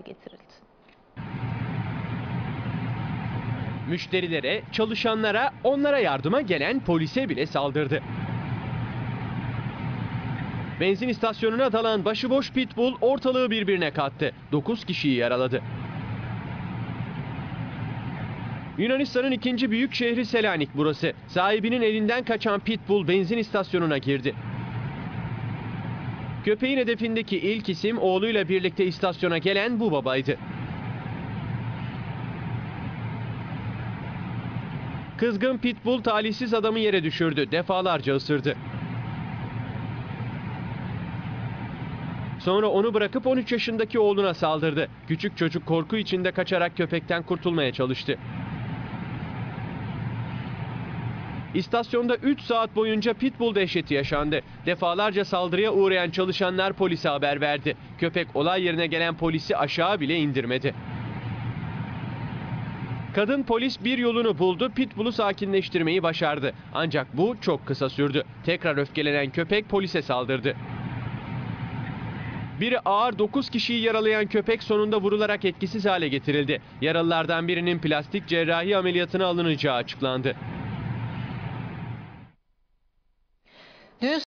getirildi. Müşterilere, çalışanlara, onlara yardıma gelen polise bile saldırdı. Benzin istasyonuna dalan başıboş pitbull ortalığı birbirine kattı. 9 kişiyi yaraladı. Yunanistan'ın ikinci büyük şehri Selanik burası. Sahibinin elinden kaçan pitbull benzin istasyonuna girdi. Köpeğin hedefindeki ilk isim oğluyla birlikte istasyona gelen bu babaydı. Kızgın pitbull talihsiz adamı yere düşürdü. Defalarca ısırdı. Sonra onu bırakıp 13 yaşındaki oğluna saldırdı. Küçük çocuk korku içinde kaçarak köpekten kurtulmaya çalıştı. İstasyonda 3 saat boyunca pitbull dehşeti yaşandı. Defalarca saldırıya uğrayan çalışanlar polise haber verdi. Köpek olay yerine gelen polisi aşağı bile indirmedi. Kadın polis bir yolunu buldu, pitbull'u sakinleştirmeyi başardı. Ancak bu çok kısa sürdü. Tekrar öfkelenen köpek polise saldırdı. Biri ağır 9 kişiyi yaralayan köpek sonunda vurularak etkisiz hale getirildi. Yaralılardan birinin plastik cerrahi ameliyatına alınacağı açıklandı. deux